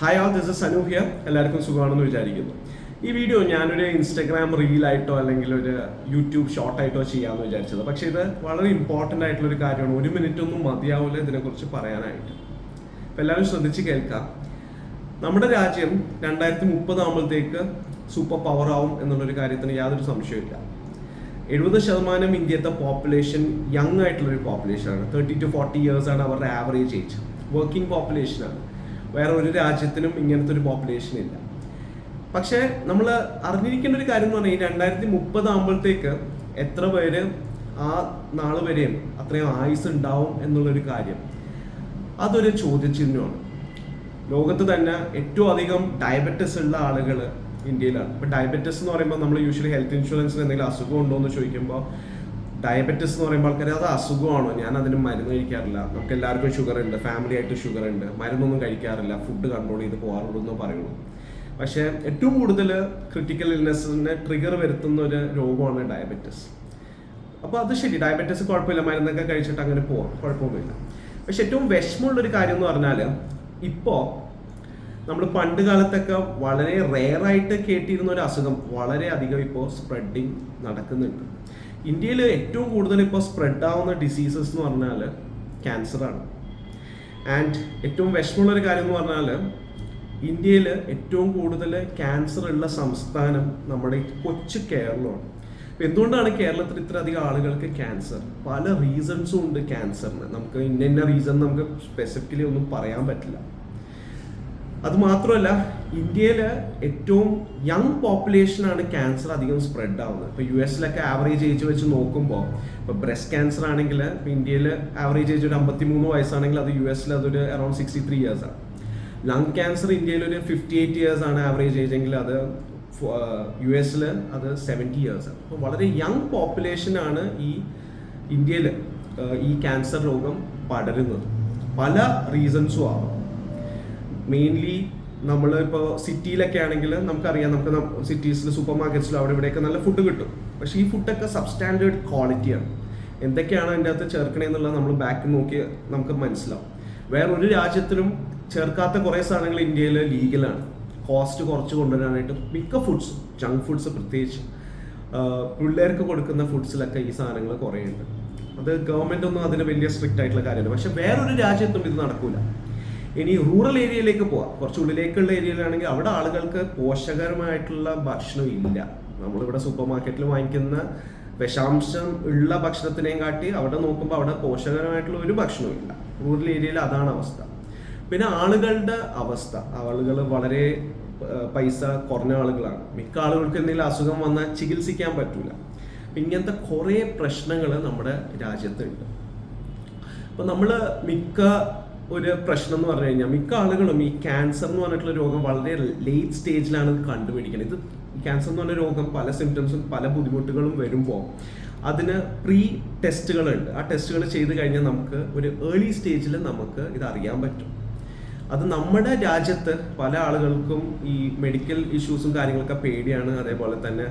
Hi all this Sanu here എല്ലാവർക്കും സുഖമാണെന്ന് വിചാരിക്കുന്നു. ഈ വീഡിയോ ഞാനൊരു ഇൻസ്റ്റഗ്രാം റീലായിട്ടോ അല്ലെങ്കിൽ ഒരു യൂട്യൂബ് ഷോർട്ടായിട്ടോ ചെയ്യാമെന്ന് വിചാരിച്ചത്. പക്ഷേ ഇത് വളരെ ഇമ്പോർട്ടന്റ് ആയിട്ടുള്ള ഒരു കാര്യമാണ്. ഒരു മിനിറ്റ് ഒന്നും മതിയാവില്ല ഇതിനെക്കുറിച്ച് പറയാനായിട്ട്. അപ്പോൾ എല്ലാവരും ശ്രദ്ധിച്ച് കേൾക്കാം. നമ്മുടെ രാജ്യം രണ്ടായിരത്തി മുപ്പതാകുമ്പോഴത്തേക്ക് സൂപ്പർ പവർ ആവും എന്നുള്ളൊരു കാര്യത്തിന് യാതൊരു സംശയമില്ല എഴുപത് ശതമാനം ഇന്ത്യത്തെ പോപ്പുലേഷൻ യങ് ആയിട്ടുള്ളൊരു പോപ്പുലേഷനാണ് തേർട്ടി ടു ഫോർട്ടി ഇയേഴ്സാണ് അവരുടെ ആവറേജ് ഏജ് വർക്കിംഗ് പോപ്പുലേഷനാണ് വേറെ ഒരു രാജ്യത്തിനും ഇങ്ങനത്തെ ഒരു പോപ്പുലേഷൻ ഇല്ല. പക്ഷേ നമ്മൾ അറിഞ്ഞിരിക്കേണ്ട ഒരു കാര്യം എന്ന് പറഞ്ഞാൽ രണ്ടായിരത്തി മുപ്പതാകുമ്പോഴത്തേക്ക് എത്ര പേര് ആ നാൾ വരെയും അത്രയും ആയുസ് ഉണ്ടാവും എന്നുള്ളൊരു കാര്യം. അതൊരു ചോദ്യചിഹ്നമാണ്. ലോകത്ത് തന്നെ ഏറ്റവും അധികം ഡയബറ്റിസ് ഉള്ള ആളുകൾ ഇന്ത്യയിലാണ്. ഇപ്പം ഡയബറ്റിസ് എന്ന് പറയുമ്പോൾ നമ്മൾ യൂഷ്വലി ഹെൽത്ത് ഇൻഷുറൻസിന് എന്തെങ്കിലും അസുഖം ഉണ്ടോ എന്ന് ചോദിക്കുമ്പോൾ ഡയബറ്റിസ് എന്ന് പറയുമ്പോൾ ആൾക്കാർ അത് അസുഖമാണോ? ഞാൻ അതിന് മരുന്ന് കഴിക്കാറില്ല. നമുക്ക് എല്ലാവർക്കും ഷുഗർ ഉണ്ട് ഫാമിലി ആയിട്ട് ഷുഗർ ഉണ്ട്. മരുന്നൊന്നും കഴിക്കാറില്ല. ഫുഡ് കൺട്രോൾ ചെയ്ത് പോകാറുള്ളൂ എന്ന് പറയുള്ളൂ. പക്ഷേ ഏറ്റവും കൂടുതൽ ക്രിട്ടിക്കൽ ഇൽനെസ്സിനെ ട്രിഗർ വരുത്തുന്ന ഒരു രോഗമാണ് ഡയബറ്റിസ് അപ്പോൾ അത് ശരി ഡയബറ്റീസ് കുഴപ്പമില്ല മരുന്നൊക്കെ കഴിച്ചിട്ട് അങ്ങനെ പോവാം. കുഴപ്പമൊന്നുമില്ല. പക്ഷെ ഏറ്റവും വിഷമമുള്ളൊരു കാര്യം എന്ന് പറഞ്ഞാൽ ഇപ്പോൾ നമ്മൾ പണ്ട് കാലത്തൊക്കെ വളരെ റെയറായിട്ട് കേട്ടിരുന്ന ഒരു അസുഖം വളരെ അധികം ഇപ്പോൾ സ്പ്രെഡിങ് നടക്കുന്നുണ്ട്. ഇന്ത്യയിൽ ഏറ്റവും കൂടുതൽ ഇപ്പോൾ സ്പ്രെഡ് ആവുന്ന ഡിസീസസ് എന്ന് പറഞ്ഞാൽ ക്യാൻസറാണ് ആൻഡ് ഏറ്റവും വിഷമമുള്ള ഒരു കാര്യം എന്ന് പറഞ്ഞാൽ ഇന്ത്യയിൽ ഏറ്റവും കൂടുതൽ ക്യാൻസർ ഉള്ള സംസ്ഥാനം നമ്മുടെ കൊച്ചു കേരളമാണ്. എന്തുകൊണ്ടാണ് കേരളത്തിൽ ഇത്ര അധികം ആളുകൾക്ക് ക്യാൻസർ പല റീസൺസും ഉണ്ട് ക്യാൻസറിന് നമുക്ക് ഇന്ന ഇന്ന റീസൺ നമുക്ക് സ്പെസിഫിക്കലി ഒന്നും പറയാൻ പറ്റില്ല. അത് മാത്രമല്ല ഇന്ത്യയിൽ ഏറ്റവും യങ് പോപ്പുലേഷനാണ് ക്യാൻസർ അധികം സ്പ്രെഡ് ആവുന്നത്. ഇപ്പോൾ യു എസിലൊക്കെ ആവറേജ് ഏജ് വെച്ച് നോക്കുമ്പോൾ ഇപ്പോൾ ബ്രസ്റ്റ് ക്യാൻസർ ആണെങ്കിൽ ഇപ്പോൾ ഇന്ത്യയിൽ ആവറേജ് ഏജ് ഒരു അമ്പത്തി മൂന്ന് വയസ്സാണെങ്കിൽ അത് യു എസിൽ അതൊരു അറൌണ്ട് സിക്സ്റ്റി ത്രീ ആണ്. ലങ് ക്യാൻസർ ഇന്ത്യയിൽ ഒരു ഫിഫ്റ്റി എയ്റ്റ് ഇയേഴ്സ് ആണ് ആവറേജ് ഏജ് എങ്കിൽ അത് യു എസിൽ അത് സെവന്റി ആണ്. അപ്പോൾ വളരെ യങ് പോപ്പുലേഷനാണ് ഈ ഇന്ത്യയിൽ ഈ ക്യാൻസർ രോഗം പടരുന്നത്. പല റീസൺസും ആവാം. മെയിൻലി നമ്മൾ ഇപ്പോൾ സിറ്റിയിലൊക്കെ ആണെങ്കിൽ നമുക്കറിയാം നമുക്ക് സിറ്റീസിൽ സൂപ്പർ മാർക്കറ്റ്സിലും അവിടെ ഇവിടെയൊക്കെ നല്ല ഫുഡ് കിട്ടും. പക്ഷേ ഈ ഫുഡൊക്കെ സബ്സ്റ്റാൻഡേർഡ് ക്വാളിറ്റിയാണ് എന്തൊക്കെയാണ് അതിന്റെ അകത്ത് ചേർക്കണേന്നുള്ളത് നമ്മൾ ബാക്ക് നോക്കി നമുക്ക് മനസ്സിലാവും. വേറെ ഒരു രാജ്യത്തിലും ചേർക്കാത്ത കുറേ സാധനങ്ങൾ ഇന്ത്യയിൽ ലീഗലാണ് കോസ്റ്റ് കുറച്ച് കൊണ്ടുവരാനായിട്ട് മിക്ക ഫുഡ്സ് ജങ്ക് ഫുഡ്സ് പ്രത്യേകിച്ച് പിള്ളേർക്ക് കൊടുക്കുന്ന ഫുഡ്സിലൊക്കെ ഈ സാധനങ്ങൾ കുറേ ഉണ്ട് അത് ഗവൺമെന്റ് ഒന്നും അതിന് വലിയ സ്ട്രിക്റ്റ് ആയിട്ടുള്ള കാര്യമല്ല. പക്ഷെ വേറൊരു രാജ്യത്തും ഇത് നടക്കൂല. ഇനി റൂറൽ ഏരിയയിലേക്ക് പോവാം. കുറച്ച് ഉള്ളിലേക്കുള്ള ഏരിയയിലാണെങ്കിൽ അവിടെ ആളുകൾക്ക് പോഷകരമായിട്ടുള്ള ഭക്ഷണം ഇല്ല. നമ്മളിവിടെ സൂപ്പർ മാർക്കറ്റിൽ വാങ്ങിക്കുന്ന വിഷാംശം ഉള്ള ഭക്ഷണത്തിനെയും കാട്ടി അവിടെ നോക്കുമ്പോൾ അവിടെ പോഷകരമായിട്ടുള്ള ഒരു ഭക്ഷണവും ഇല്ല. റൂറൽ ഏരിയയിൽ അതാണ് അവസ്ഥ. പിന്നെ ആളുകളുടെ അവസ്ഥ. ആളുകൾ വളരെ പൈസ കുറഞ്ഞ ആളുകളാണ്. മിക്ക ആളുകൾക്ക് എന്തെങ്കിലും അസുഖം വന്നാൽ ചികിത്സിക്കാൻ പറ്റില്ല ഇങ്ങനത്തെ കുറേ പ്രശ്നങ്ങൾ നമ്മുടെ രാജ്യത്തുണ്ട്. അപ്പോൾ നമ്മൾ മിക്ക ഒരു പ്രശ്നം എന്ന് പറഞ്ഞു കഴിഞ്ഞാൽ മിക്ക ആളുകളും ഈ ക്യാൻസർ എന്ന് പറഞ്ഞിട്ടുള്ള രോഗം വളരെ ലേറ്റ് സ്റ്റേജിലാണ് കണ്ടുപിടിക്കുന്നത് ഇത് ക്യാൻസർ എന്ന് പറഞ്ഞ രോഗം പല സിംറ്റംസും പല ബുദ്ധിമുട്ടുകളും വരുമ്പോൾ അതിന് പ്രീ ടെസ്റ്റുകളുണ്ട് ആ ടെസ്റ്റുകൾ ചെയ്ത് കഴിഞ്ഞാൽ നമുക്ക് ഒരു ഏർലി സ്റ്റേജിൽ നമുക്ക് ഇത് അറിയാൻ പറ്റും. അത് നമ്മുടെ രാജ്യത്ത് പല ആളുകൾക്കും ഈ മെഡിക്കൽ ഇഷ്യൂസും കാര്യങ്ങളൊക്കെ പേടിയാണ്. അതേപോലെ തന്നെ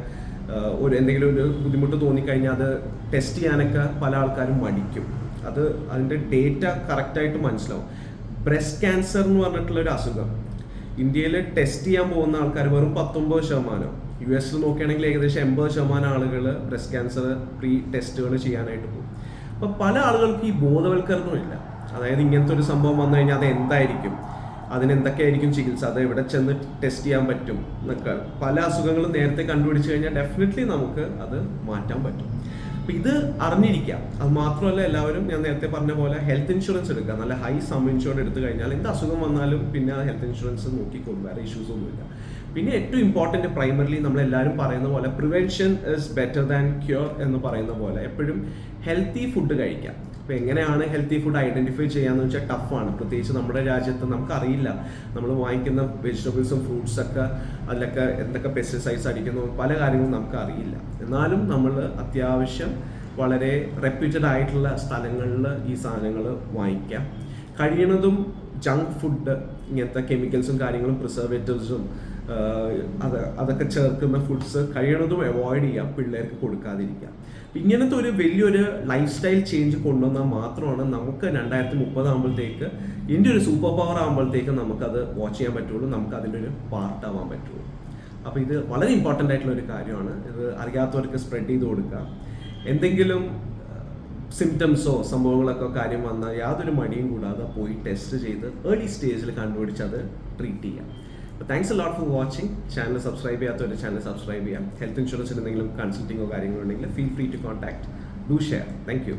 ഒരു എന്തെങ്കിലും ഒരു ബുദ്ധിമുട്ട് തോന്നിക്കഴിഞ്ഞാൽ അത് ടെസ്റ്റ് ചെയ്യാനൊക്കെ പല ആൾക്കാരും മടിക്കും. അത് അതിന്റെ ഡേറ്റ കറക്റ്റായിട്ട് മനസ്സിലാവും. ബ്രസ്റ്റ് ക്യാൻസർ എന്ന് പറഞ്ഞിട്ടുള്ള ഒരു അസുഖം. ഇന്ത്യയിൽ ടെസ്റ്റ് ചെയ്യാൻ പോകുന്ന ആൾക്കാർ വെറും പത്തൊമ്പത് ശതമാനം. യു എസിൽ നോക്കുകയാണെങ്കിൽ ഏകദേശം എൺപത് ശതമാനം ആളുകൾ ബ്രസ്റ്റ് ക്യാൻസർ പ്രീ ടെസ്റ്റുകൾ ചെയ്യാനായിട്ട് പോകും. അപ്പോൾ പല ആളുകൾക്ക് ഈ ബോധവൽക്കരണമില്ല അതായത് ഇങ്ങനത്തെ ഒരു സംഭവം വന്നു കഴിഞ്ഞാൽ അത് എന്തായിരിക്കും? അതിന് എന്തൊക്കെയായിരിക്കും ചികിത്സ? അത് എവിടെ ചെന്ന് ടെസ്റ്റ് ചെയ്യാൻ പറ്റും? എന്നൊക്കെ പല അസുഖങ്ങളും നേരത്തെ കണ്ടുപിടിച്ച് കഴിഞ്ഞാൽ ഡെഫിനറ്റ്ലി നമുക്ക് അത് മാറ്റാൻ പറ്റും. അപ്പൊ ഇത് അറിഞ്ഞിരിക്കാം. അത് മാത്രമല്ല എല്ലാവരും ഞാൻ നേരത്തെ പറഞ്ഞ പോലെ ഹെൽത്ത് ഇൻഷുറൻസ് എടുക്കുക. നല്ല ഹൈ സം ഇൻഷുറൻസ് എടുത്തു കഴിഞ്ഞാൽ എന്ത് അസുഖം വന്നാലും പിന്നെ ഹെൽത്ത് ഇൻഷുറൻസ് നോക്കിക്കോളും. വേറെ ഇഷ്യൂസ് ഒന്നുമില്ല. പിന്നെ ഏറ്റവും ഇമ്പോർട്ടന്റ് പ്രൈമറിലി നമ്മൾ എല്ലാവരും പറയുന്ന പോലെ prevention is better than cure എന്ന് പറയുന്ന പോലെ എപ്പോഴും ഹെൽത്തി ഫുഡ് കഴിക്കാം. അപ്പോൾ എങ്ങനെയാണ് ഹെൽത്തി ഫുഡ് ഐഡന്റിഫൈ ചെയ്യാന്ന് വെച്ചാൽ ടഫാണ് പ്രത്യേകിച്ച് നമ്മുടെ രാജ്യത്ത് നമുക്കറിയില്ല. നമ്മൾ വാങ്ങിക്കുന്ന വെജിറ്റബിൾസും ഫ്രൂട്ട്സൊക്കെ അതിലൊക്കെ എന്തൊക്കെ പെസ്റ്റിസൈഡ്സ് അടിക്കുന്നു പല കാര്യങ്ങളും നമുക്കറിയില്ല. എന്നാലും നമ്മൾ അത്യാവശ്യം വളരെ റെപ്യൂട്ടഡ് ആയിട്ടുള്ള സ്ഥലങ്ങളിൽ ഈ സാധനങ്ങൾ വാങ്ങിക്കാം. കഴിയണതും ജങ്ക് ഫുഡ് ഇങ്ങനത്തെ കെമിക്കൽസും കാര്യങ്ങളും പ്രിസർവേറ്റീവ്സും അത് അതൊക്കെ ചേർക്കുന്ന ഫുഡ്സ് കഴിയണതും അവോയ്ഡ് ചെയ്യാം പിള്ളേർക്ക് കൊടുക്കാതിരിക്കാം. ഇങ്ങനത്തെ ഒരു വലിയൊരു ലൈഫ് സ്റ്റൈൽ ചേഞ്ച് കൊണ്ടുവന്നാൽ മാത്രമാണ് നമുക്ക് രണ്ടായിരത്തി മുപ്പത് ആകുമ്പോഴത്തേക്ക് ഇന്ത്യ ഒരു സൂപ്പർ പവർ ആകുമ്പോഴത്തേക്ക് നമുക്കത് വാച്ച് ചെയ്യാൻ പറ്റുള്ളൂ നമുക്ക് അതിന്റെ ഒരു പാർട്ടാവാൻ പറ്റുള്ളൂ. അപ്പോൾ ഇത് വളരെ ഇമ്പോർട്ടന്റ് ആയിട്ടുള്ള ഒരു കാര്യമാണ്. ഇത് അറിയാത്തവർക്ക് സ്പ്രെഡ് ചെയ്ത് കൊടുക്കുക എന്തെങ്കിലും സിംറ്റംസോ സംഭവങ്ങളൊക്കെ കാര്യം വന്നാൽ യാതൊരു മടിയും കൂടാതെ പോയി ടെസ്റ്റ് ചെയ്ത് ഏർലി സ്റ്റേജിൽ കണ്ടുപിടിച്ച് അത് ട്രീറ്റ് ചെയ്യാം. Thanks lot for watching channel subscribe ചെയ്യാത്തവർ ചാനൽ സബ്സ്ക്രൈബ് ചെയ്യാം. ഹെൽത്ത് ഇൻഷുറൻസിന് എന്തെങ്കിലും കൺസൾട്ടിങ്ങോ കാര്യങ്ങളോ ഉണ്ടെങ്കിൽ feel free to contact do share thank you